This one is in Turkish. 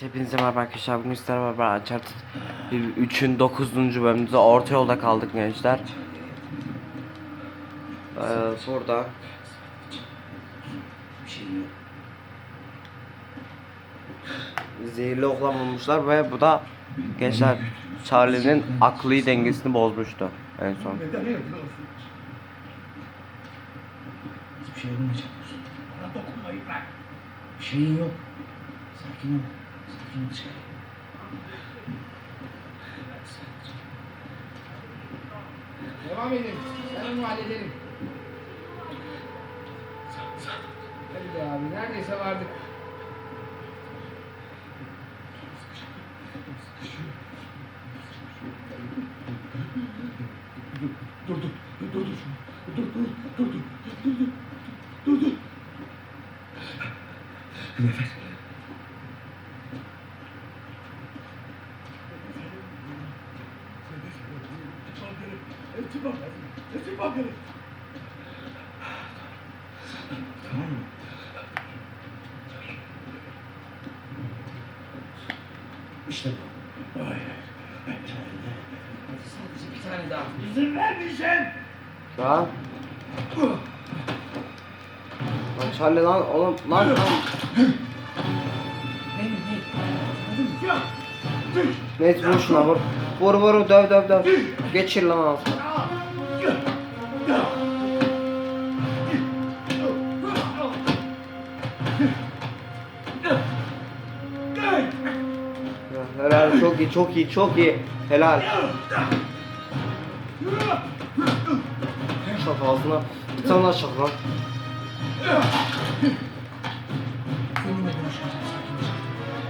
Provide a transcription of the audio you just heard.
Hepinize merhaba arkadaşlar. Bugün sizlerle beraber Uncharted 3'ün 9. bölümünde orta yolda kaldık gençler. Ee, burada zehirli okla ve bu da gençler Charlie'nin akli dengesini bozmuştu en son. Hiçbir şey olmayacak. Bana dokunmayı bırak. Bir şeyin yok. Sakin ol. Devam edin. Ben onu hallederim. Hadi be abi. Neredeyse vardık. Dur dur. Dur dur. Dur dur. Dur dur. Dur dur. Dur dur. Nefes. Tamam mı? İşte bu. Hayır. Sadece bir tane daha. İzin vermeyeceğim. An Lan Charlie lan oğlum lan lan Ne ne? Neyse vur şuna vur Vur vur döv döv döv. Geçir lan ağzına Helal çok iyi çok iyi çok iyi. Helal. Şak ağzına. Bir tane daha şak lan